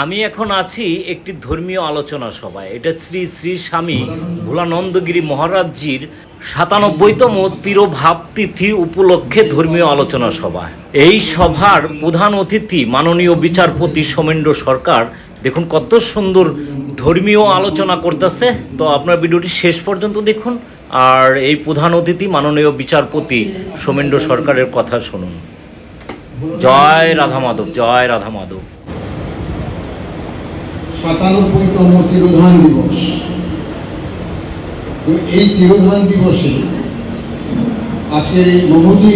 আমি এখন আছি একটি ধর্মীয় আলোচনা সভায়। এটা শ্রী শ্রী স্বামী ভোলানন্দগিরি মহারাজজির সাতানব্বইতম তিরোভাব তিথি উপলক্ষে ধর্মীয় আলোচনা সভা। এই সভার প্রধান অতিথি মাননীয় বিচারপতি সোমেন্দ্র সরকার। দেখুন কত সুন্দর ধর্মীয় আলোচনা করতেছে। তো আপনার ভিডিওটি শেষ পর্যন্ত দেখুন। আর এই প্রধান অতিথি মাননীয় বিচারপতি সোমেন্দ্র সরকারের কথা শুনুন। জয় রাধা মাধব জয় রাধা মাধব সাতানব্বইতম তিরোধান দিবস তো এই তিরোধান দিবসে আজকের এই মহতি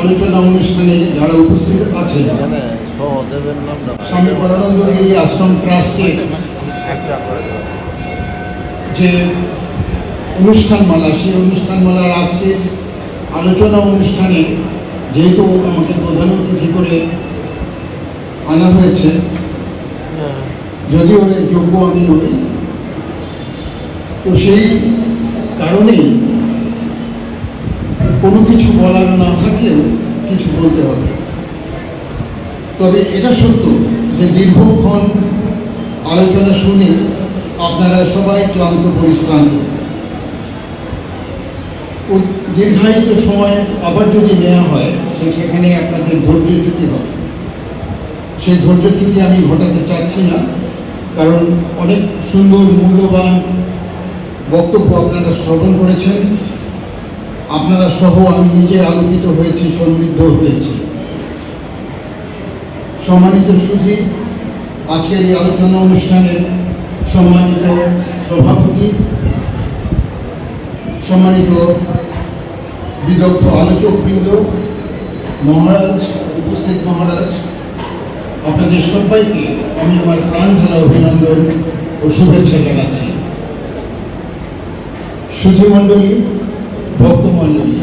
আলোচনা অনুষ্ঠানে যারা উপস্থিত নামটা স্বামী পরানন্দগিরি আশ্রম দেওয়া। যে অনুষ্ঠানমালা, সেই অনুষ্ঠানমালার আজকের আলোচনা অনুষ্ঠানে যেহেতু আমাকে প্রধান অতিথি করে আনা হয়েছে যদিও এর যোগ্য আমি নই তো সেই কারণেই কোনো কিছু বলার না থাকলেও কিছু বলতে হবে। তবে এটা সত্য যে দীর্ঘক্ষণ আলোচনা শুনে আপনারা সবাই ক্লান্ত, পরিশ্রান্ত। দীর্ঘায়িত সময় আবার যদি নেওয়া হয়, সে সেখানে আপনাদের ধৈর্যচ্যুতি হবে। সেই ধৈর্যচ্যুতি আমি ঘটাতে চাচ্ছি না। কারণ অনেক সুন্দর, মূল্যবান বক্তব্য আপনারা শ্রবণ করেছেন। আপনারা সহ আমি নিজে আলোকিত হয়েছি, সমৃদ্ধ হয়েছি। সম্মানিত সুধী, আজকের এই আলোচনা অনুষ্ঠানের সম্মানিত সভাপতি, সম্মানিত বিদগ্ধ আলোচকবৃন্দ, মহারাজ, উপস্থিত মহারাজ আপনাদের সবাইকে আমি আমার প্রাণ ঢালা অভিনন্দন ও শুভেচ্ছা জানাচ্ছি। সুধীমণ্ডলী ভক্তমণ্ডলী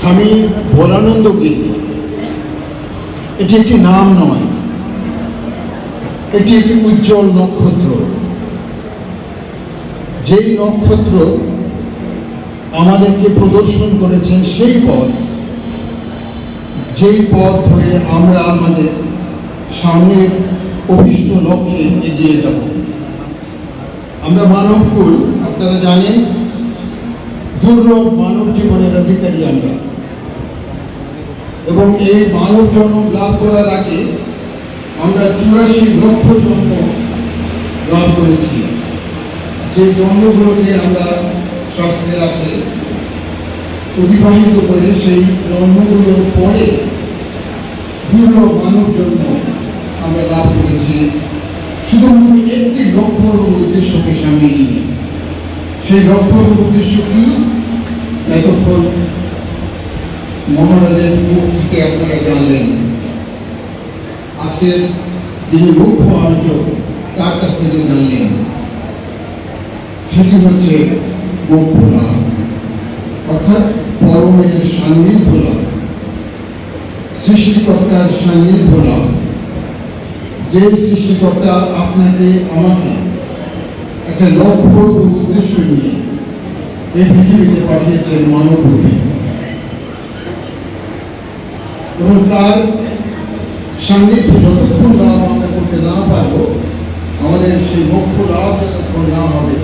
স্বামী ভোলানন্দ গীত এটি একটি নাম নয়, এটি একটি উজ্জ্বল নক্ষত্র। যেই নক্ষত্র আমাদেরকে প্রদর্শন করেছেন সেই পথ যেই পথ ধরে আমরা আমাদের সামনের অভিষ্ট লক্ষ্যে এগিয়ে যাব। আমরা মানবকুল আপনারা জানেন, দুর্লভ মানব জীবনের অধিকারী আমরা। এবং এই মানব জন্ম লাভ করার আগে আমরা চুরাশি লক্ষ জন্ম লাভ করেছি। যে জন্মগুলোকে আমরা শাস্ত্রে আছে অতিবাহিত করে সেই জন্মগুলোর পরে দুর্লভ মানব জন্ম আমরা লাভ করেছি। শুধুমাত্র একটি লক্ষ্য উদ্দেশ্যকে সামনে নিয়ে সেই লক্ষ্য উদ্দেশ্য কি? এতক্ষণ মহারাজের মুখ থেকে আপনারা জানলেন। আজকের যিনি মুখ্য আলোচক, তার কাছ থেকে জানলেন। সেটি হচ্ছে লাভ অর্থাৎ পরমের সান্নিধ্য লাভ। সৃষ্টিকর্তার সান্নিধ্য লাভ। যে সৃষ্টিকর্তা আপনাকে আমাকে একটা লক্ষ্য উদ্দেশ্য নিয়ে এই পৃথিবীতে পাঠিয়েছেন মানব রূপে এবং তার সান্নিধ্য যতক্ষণ লাভ আমরা করতে না পারব, আমাদের সেই মোক্ষ লাভ যতক্ষণ না হবে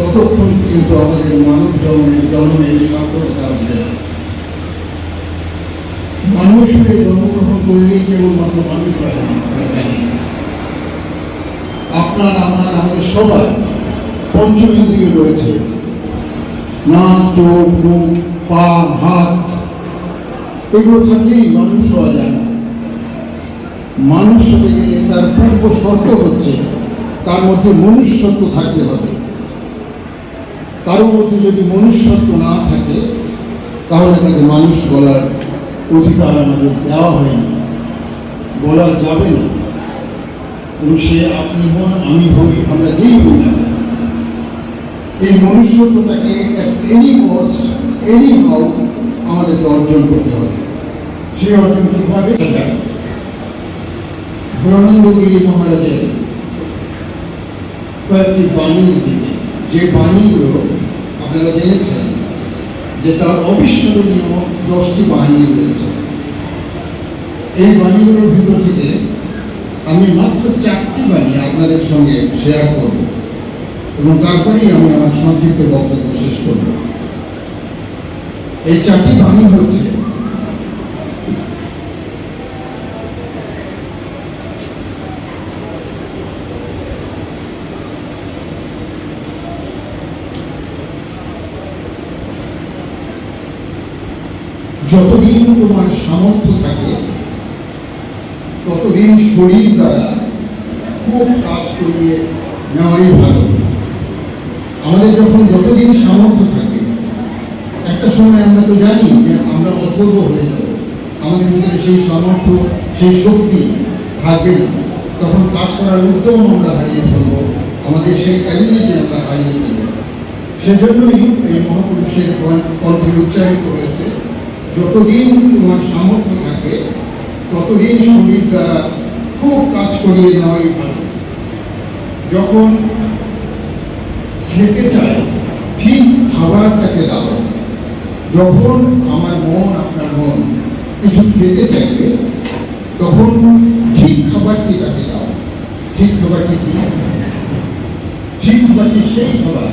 ততক্ষণ কিন্তু আমাদের মানব জন্মের জন্মের সার্থকতা আসবে না। মানুষ হয়ে জন্মগ্রহণ করলেই কেবলমাত্র মানুষ হয়। আপনার আমার আমাদের সবার পঞ্চমেন্দ্রিয় রয়েছে। নাক, চোখ, মুখ, পা, হাত, এগুলো থাকলেই মানুষ হওয়া যায় না। মানুষ হতে গেলে তার পূর্ব শর্ত হচ্ছে, তার মধ্যে মনুষ্যত্ব থাকতে হবে। কারোর মধ্যে যদি মনুষ্যত্ব না থাকে, তাহলে তাকে মানুষ বলার অধিকার আমাদের দেওয়া হয়নি। বলা যাবে না। এবং সে আপনি হন, আমি হই, আমরা যেই হই না এই মনুষ্যত্বটাকে এনি কস্ট এনি হাউ আমাদেরকে অর্জন করতে হবে। সেই অর্জন কীভাবে? ধর্মানন্দগিরি মহারাজের কয়েকটি বাণীর দিকে। যে বাণীগুলো আপনারা জেনেছেন যে তার অবিস্মরণীয় দশটি বাহিনী রয়েছে। এই বাণীগুলোর ভিতর থেকে আমি মাত্র চারটি বাণী আপনাদের সঙ্গে শেয়ার করব এবং তারপরেই আমি আমার সংক্ষিপ্ত বক্তব্য শেষ করব। এই চারটি বাণী হচ্ছে যতদিন তোমার সামর্থ্য থাকে, ততদিন শরীর দ্বারা খুব কাজ করিয়ে নেওয়াই ভালো। আমাদের যখন যতদিন সামর্থ্য থাকে, একটা সময় আমরা তো জানি যে আমরা অথর্ব হয়ে যাব। আমাদের ভিতরে সেই সামর্থ্য, সেই শক্তি থাকবে না। তখন কাজ করার উদ্যম আমরা হারিয়ে ফেলব, আমাদের সেই অ্যাবিলিটি আমরা হারিয়ে ফেলব। সেজন্যই এই মহাপুরুষের কণ্ঠে উচ্চারিত হয়েছে যতদিন তোমার সামর্থ্য থাকে, ততদিন শরীর দ্বারা খুব কাজ করিয়ে নেওয়াই ভালো। যখন খেতে চায়, ঠিক খাবার তাকে দাও। যখন আমার মন, আপনার মন কিছু খেতে চাইবে, তখন ঠিক খাবারটি তাকে দাও। ঠিক খাবারটি কি? ঠিক খাবারটি সেই খাবার,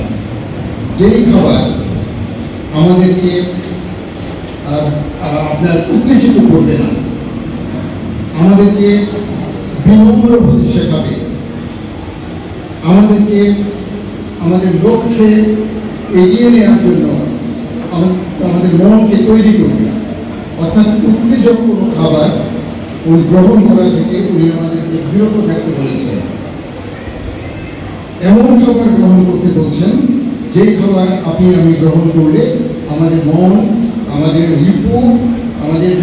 যেই খাবার আমাদেরকে আপনার উত্তেজিত করবে না। আমাদেরকে বিনম্র হতে শেখাবে। আমাদেরকে, আমাদের লক্ষ্যে এগিয়ে নেওয়ার জন্য আমাদের মনকে তৈরি করবে। অর্থাৎ উত্তেজক কোনো খাবার ওই গ্রহণ করা থেকে উনি আমাদেরকে বিরত থাকতে বলেছেন। এমন খাবার গ্রহণ করতে বলছেন, যে খাবার আপনি, আমি গ্রহণ করলে আমাদের মন আমাদের রিপু আমাদের